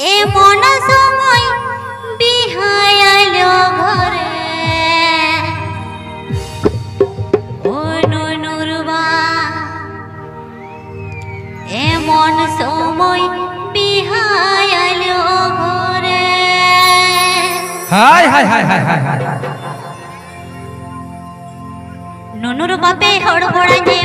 এমন সময় বিহায়াল ঘরে। অনুনুরবা এমন সময় বিহায়াল ঘরে। হাই হাই হাই হাই হাই হাই নুনুর বাপে হড়বড়াঙ্গে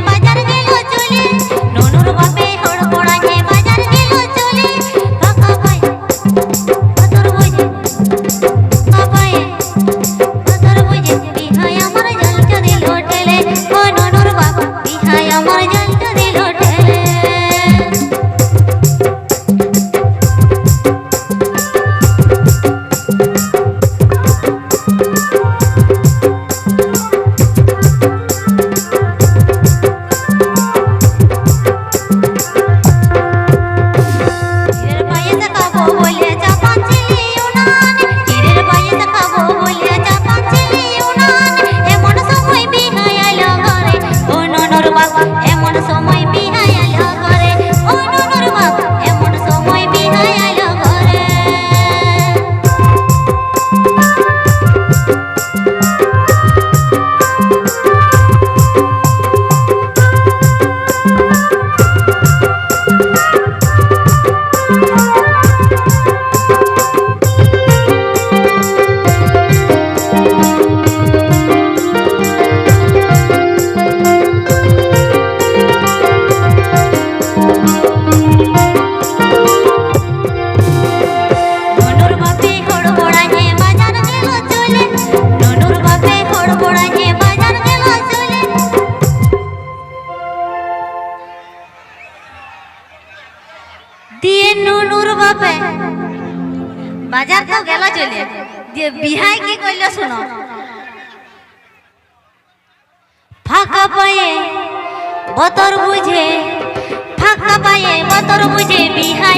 দিয়ে নুনুর বাপে বাজার তো গেল চলে। দিয়ে বিহাই কি কইল শুনো? ফাঁকা পায়ে বতর বুঝে, ফাঁকা পায়ে বতর বুঝে বিহাই